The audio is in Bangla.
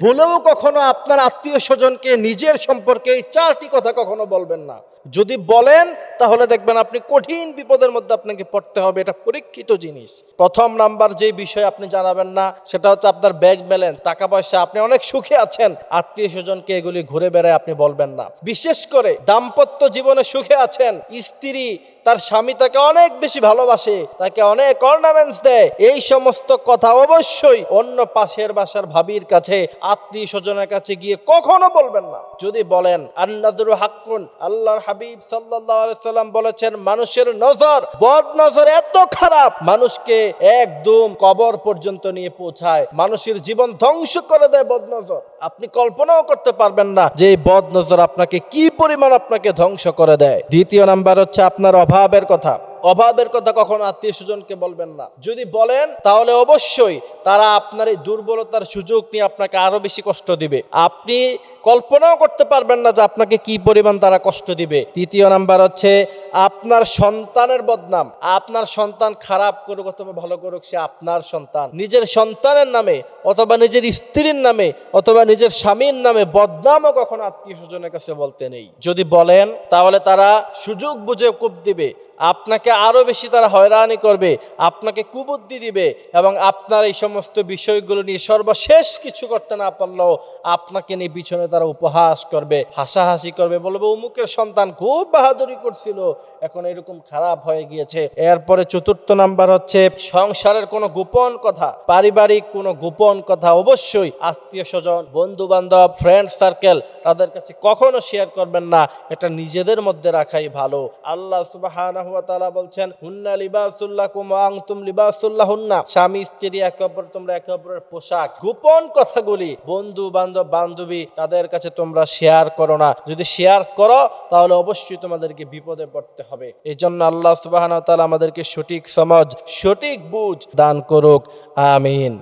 ভুলেও কখনো আপনার আত্মীয় স্বজনকে নিজের সম্পর্কে এই চারটি কথা কখনো বলবেন না। যদি বলেন, তাহলে দেখবেন আপনি কঠিন বিপদের মধ্যে আপনাকে পড়তে হবে, এটা পরীক্ষিত জিনিস। প্রথম নাম্বার যে বিষয় আপনি জানাবেন না, সেটা হচ্ছে আপনার ব্যাংক ব্যালেন্স টাকা পয়সা আপনি অনেক সুখে আছেন, আত্মীয় স্বজনকে এগুলি ঘুরে বেড়ায় আপনি বলবেন না। বিশেষ করে দাম্পত্য জীবনে সুখে আছেন, স্ত্রী তার স্বামী তাকে অনেক বেশি ভালোবাসে, তাকে অনেক অর্নামেন্টস দেয়। এই সমস্ত কথা অবশ্যই অন্য পাশের বাসার ভাবির কাছে আত্মীয় স্বজনের কাছে গিয়ে কখনো বলবেন না। যদি বলেন, আন্নাদুর হাক্কুন আল্লাহর হাবিব আলাইহি সাল্লাম বলেছেন, মানুষের নজর, বদ নজর এত খারাপ, মানুষকে একদম কবর পর্যন্ত নিয়ে পৌঁছায়। মানুষের জীবন ধ্বংস করে দেয় বদ নজর। আপনি কল্পনাও করতে পারবেন না যে বদ নজর আপনাকে কি পরিমাণ আপনাকে ধ্বংস করে দেয়। দ্বিতীয় নাম্বার হচ্ছে, আপনার অভাবের কথা। অভাবের কথা কখনো আত্মীয় স্বজনকে বলবেন না। যদি বলেন, তাহলে অবশ্যই তারা আপনার এই দুর্বলতার সুযোগ নিয়ে আপনাকে আরও বেশি কষ্ট দিবে। আপনি কল্পনাও করতে পারবেন না যে আপনাকে কি পরিমাণ তারা কষ্ট দিবে। তৃতীয় নাম্বার হচ্ছে, আপনার সন্তানের বদনাম। আপনার সন্তান খারাপ করুক অথবা ভালো করুক, সে আপনার সন্তান। নিজের সন্তানের নামে অথবা নিজের স্ত্রীর নামে অথবা নিজের স্বামীর নামে বদনামও কখনো আত্মীয় স্বজনের কাছে বলতে নেই। যদি বলেন, তাহলে তারা সুযোগ বুঝে কূপ দিবে। আপনাকে আরও বেশি তারা হয়রানি করবে, আপনাকে কুবুদ্ধি দিবে এবং আপনার এই সমস্ত বিষয়গুলো নিয়ে সর্বশেষ কিছু করতে না পারলেও আপনাকে নিয়ে পিছনে তারা উপহাস করবে, হাসাহাসি করবে, বলবে উমুকের সন্তান খুব বাহাদুরি করছিল, এখন এরকম খারাপ হয়ে গিয়েছে। এরপরে চতুর্থ নাম্বার হচ্ছে, সংসারের কোনো গোপন কথা, পারিবারিক কোনো গোপন কথা অবশ্যই আত্মীয় স্বজন বন্ধু বান্ধব ফ্রেন্ড সার্কেল তাদের কাছে কখনো শেয়ার করবেন না, এটা নিজেদের মধ্যে রাখাই ভালো। আল্লাহ ওয়া বলছেন, হুন্না লিবাসুল্লাকুম ওয়া আনতুম লিবাসুল্লাহুন্না। স্বামী, স্ত্রী, একে অপর তোমরা একে অপরের পোশাক, গোপন কথাগুলি বন্ধু বান্ধব বান্ধবী তাদের কাছে তোমরা শেয়ার করো না। যদি শেয়ার করো, তাহলে অবশ্যই তোমাদেরকে বিপদে পড়তে হবে। এই জন্য আল্লাহ ওয়া আমাদেরকে সঠিক সমাজ, সঠিক বুঝ দান করুক। আমিন।